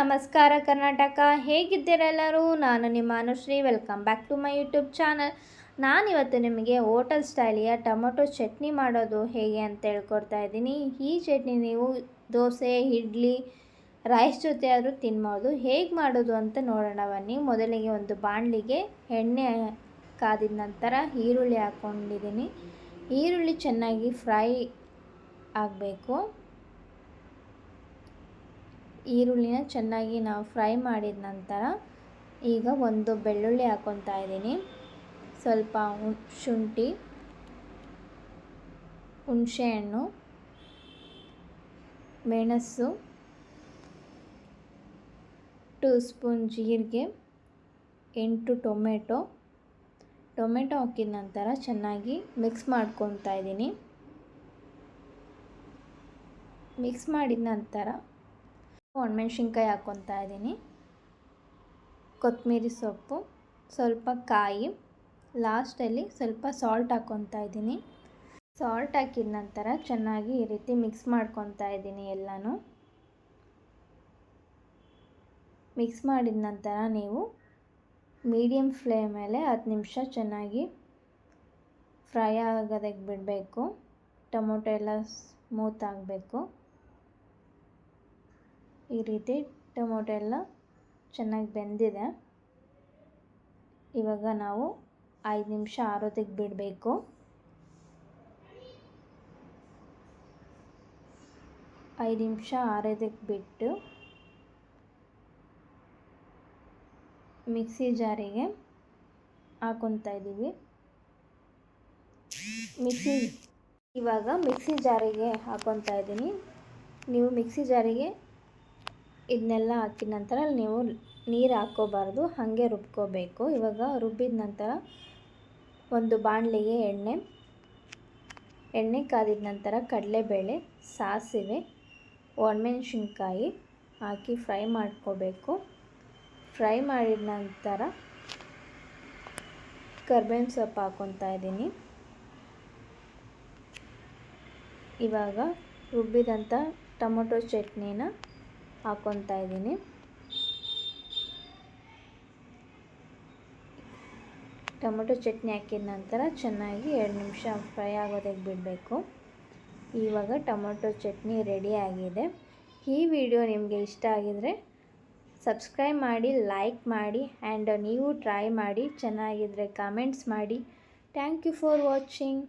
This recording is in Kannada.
ನಮಸ್ಕಾರ ಕರ್ನಾಟಕ. ಹೇಗಿದ್ದೀರ ಎಲ್ಲರೂ? ನಾನು ನಿಮ್ಮ Anushree. Welcome back to my YouTube channel ನಾನಿವತ್ತು ನಿಮಗೆ ಹೋಟೆಲ್ ಸ್ಟೈಲಿಯ ಟೊಮೊಟೊ ಚಟ್ನಿ ಮಾಡೋದು ಹೇಗೆ ಅಂತ ಹೇಳ್ಕೊಡ್ತಾ ಇದ್ದೀನಿ. ಈ ಚಟ್ನಿ ನೀವು ದೋಸೆ, ಇಡ್ಲಿ ರೈಸ್ ಜೊತೆ ಆದರೂ ತಿನ್ಬೋದು. ಹೇಗೆ ಮಾಡೋದು ಅಂತ ನೋಡೋಣ ಬನ್ನಿ. ಮೊದಲಿಗೆ ಒಂದು ಬಾಣಲಿಗೆ ಎಣ್ಣೆ ಕಾದಿದ ನಂತರ ಈರುಳ್ಳಿ ಹಾಕ್ಕೊಂಡಿದ್ದೀನಿ ಈರುಳ್ಳಿ ಚೆನ್ನಾಗಿ ಫ್ರೈ ಆಗಬೇಕು. ಈರುಳ್ಳಿನ ಚೆನ್ನಾಗಿ ನಾವು ಫ್ರೈ ಮಾಡಿದ ನಂತರ ಈಗ ಒಂದು ಬೆಳ್ಳುಳ್ಳಿ ಹಾಕ್ಕೊತಾ ಇದ್ದೀನಿ. ಸ್ವಲ್ಪ ಶುಂಠಿ, ಹುಣಸೆಹಣ್ಣು, ಮೆಣಸು, ಟೂ ಸ್ಪೂನ್ ಜೀರಿಗೆ, ಎಂಟು ಟೊಮೆಟೊ. ಟೊಮೆಟೊ ಹಾಕಿದ ನಂತರ ಚೆನ್ನಾಗಿ ಮಿಕ್ಸ್ ಮಾಡ್ಕೊತಾ ಇದ್ದೀನಿ. ಮಿಕ್ಸ್ ಮಾಡಿದ ನಂತರ ಒಣಮೆಣ್ಸಿನ್ಕಾಯಿ ಹಾಕ್ಕೊತಾ ಇದ್ದೀನಿ. ಕೊತ್ತಂಬರಿ ಸೊಪ್ಪು, ಸ್ವಲ್ಪ ಕಾಯಿ, ಲಾಸ್ಟಲ್ಲಿ ಸ್ವಲ್ಪ ಸಾಲ್ಟ್ ಹಾಕ್ಕೊತಾ ಇದ್ದೀನಿ. ಸಾಲ್ಟ್ ಹಾಕಿದ ನಂತರ ಚೆನ್ನಾಗಿ ಈ ರೀತಿ ಮಿಕ್ಸ್ ಮಾಡ್ಕೊತಾ ಇದ್ದೀನಿ ಎಲ್ಲನೂ. ಮಿಕ್ಸ್ ಮಾಡಿದ ನಂತರ ನೀವು ಮೀಡಿಯಮ್ ಮೇಲೆ ಹತ್ತು ನಿಮಿಷ ಚೆನ್ನಾಗಿ ಫ್ರೈ ಆಗೋದಕ್ಕೆ ಬಿಡಬೇಕು. ಟೊಮೊಟೊ ಎಲ್ಲ ಸ್ಮೂತ್ ಆಗಬೇಕು. ಈ ರೀತಿ ಟೊಮೊಟೊ ಎಲ್ಲ ಚೆನ್ನಾಗಿ ಬೆಂದಿದೆ. ಇವಾಗ ನಾವು ಐದು ನಿಮಿಷ ಆರೋದಕ್ಕೆ ಬಿಡಬೇಕು. ಐದು ನಿಮಿಷ ಆರೋದಕ್ಕೆ ಬಿಟ್ಟು ಮಿಕ್ಸಿ ಜಾರಿಗೆ ಹಾಕೊತಾ ಇದ್ದೀವಿ. ಮಿಕ್ಸಿ ಇವಾಗ ಮಿಕ್ಸಿ ಜಾರಿಗೆ ಹಾಕೊತಾ ಇದ್ದೀನಿ. ನೀವು ಮಿಕ್ಸಿ ಜಾರಿಗೆ ಇದನ್ನೆಲ್ಲ ಹಾಕಿದ ನಂತರ ನೀವು ನೀರು ಹಾಕ್ಕೋಬಾರ್ದು ಹಾಗೆ ರುಬ್ಕೋಬೇಕು. ಇವಾಗ ರುಬ್ಬಿದ ನಂತರ ಒಂದು ಬಾಣಲಿಗೆ ಎಣ್ಣೆ ಎಣ್ಣೆ ಕಾದಿದ ನಂತರ ಕಡಲೆಬೇಳೆ, ಸಾಸಿವೆ, ಒಣಮೆಣಸಿನ್ಕಾಯಿ ಹಾಕಿ ಫ್ರೈ ಮಾಡ್ಕೋಬೇಕು. ಫ್ರೈ ಮಾಡಿದ ನಂತರ ಕರ್ಬೇವಿನ ಸೊಪ್ಪು ಹಾಕ್ಕೊತಾ ಇದ್ದೀನಿ. ಇವಾಗ ರುಬ್ಬಿದಂಥ ಟೊಮೊಟೊ ಚಟ್ನಿನ ಹಾಕ್ಕೊತಾ ಇದ್ದೀನಿ. ಟೊಮೆಟೊ ಚಟ್ನಿ ಹಾಕಿದ ನಂತರ ಚೆನ್ನಾಗಿ ಎರಡು ನಿಮಿಷ ಫ್ರೈ ಆಗೋದಕ್ಕೆ ಬಿಡಬೇಕು. ಇವಾಗ ಟೊಮೆಟೊ ಚಟ್ನಿ ರೆಡಿ ಆಗಿದೆ. ಈ ವಿಡಿಯೋ ನಿಮಗೆ ಇಷ್ಟ ಆಗಿದರೆ ಸಬ್ಸ್ಕ್ರೈಬ್ ಮಾಡಿ, ಲೈಕ್ ಮಾಡಿ ಆ್ಯಂಡ್ ನೀವು ಟ್ರೈ ಮಾಡಿ. ಚೆನ್ನಾಗಿದ್ದರೆ ಕಮೆಂಟ್ಸ್ ಮಾಡಿ. Thank you for watching.